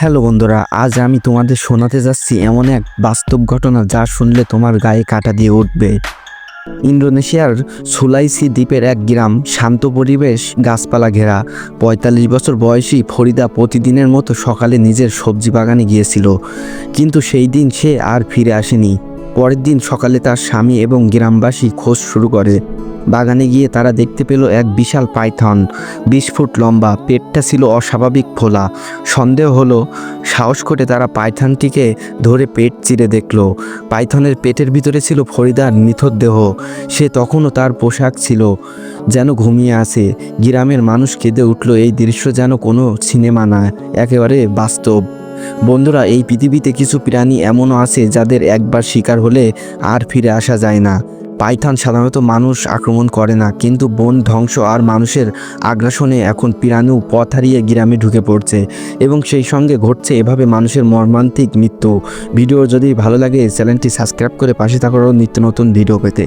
Hello বন্ধুরা, আজ আমি তোমাদের শোনাতে যাচ্ছি এমন এক বাস্তব ঘটনা যা শুনলে তোমার গায়ে কাটা দিয়ে উঠবে। ইন্দোনেশিয়ার সুলাইসি দ্বীপের এক গ্রাম শান্ত পরিবেশ, গাছপালা ঘেরা। পঁয়তাল্লিশ বছর বয়সী ফরিদা প্রতিদিনের মতো সকালে নিজের সবজি বাগানে গিয়েছিল। কিন্তু সেই দিন সে আর ফিরে আসেনি। পরের দিন সকালে তার স্বামী এবং গ্রামবাসী খোঁজ শুরু করে। বাগানে গিয়ে তারা দেখতে পেল এক বিশাল পাইথন বিশ ফুট লম্বা, পেটটা ছিল অস্বাভাবিক ফোলা। সন্দেহ হলো, সাহস করে তারা পাইথনটিকে ধরে পেট চিরে দেখল। পাইথনের পেটের ভিতরে ছিল ফরিদার নিথর দেহ। সে তখনও তার পোশাক ছিল যেন ঘুমিয়ে আছে। গ্রামের মানুষ কেঁদে উঠল, এই দৃশ্য যেন কোনো সিনেমা না, একেবারে বাস্তব। বন্ধুরা, এই পৃথিবীতে কিছু প্রাণী এমনও আছে যাদের একবার শিকার হলে আর ফিরে আসা যায় না। পাইথন সাধারণত মানুষ আক্রমণ করে না, কিন্তু বন ধ্বংস আর মানুষের আগ্রাসনে এখন পিরানু পথ হারিয়ে গ্রামে ঢুকে পড়ছে এবং সেই সঙ্গে ঘটছে এভাবে মানুষের মর্মান্তিক মৃত্যু। ভিডিও যদি ভালো লাগে, চ্যানেলটি সাবস্ক্রাইব করে পাশে থাকারও নিত্য নতুন ভিডিও পেতে।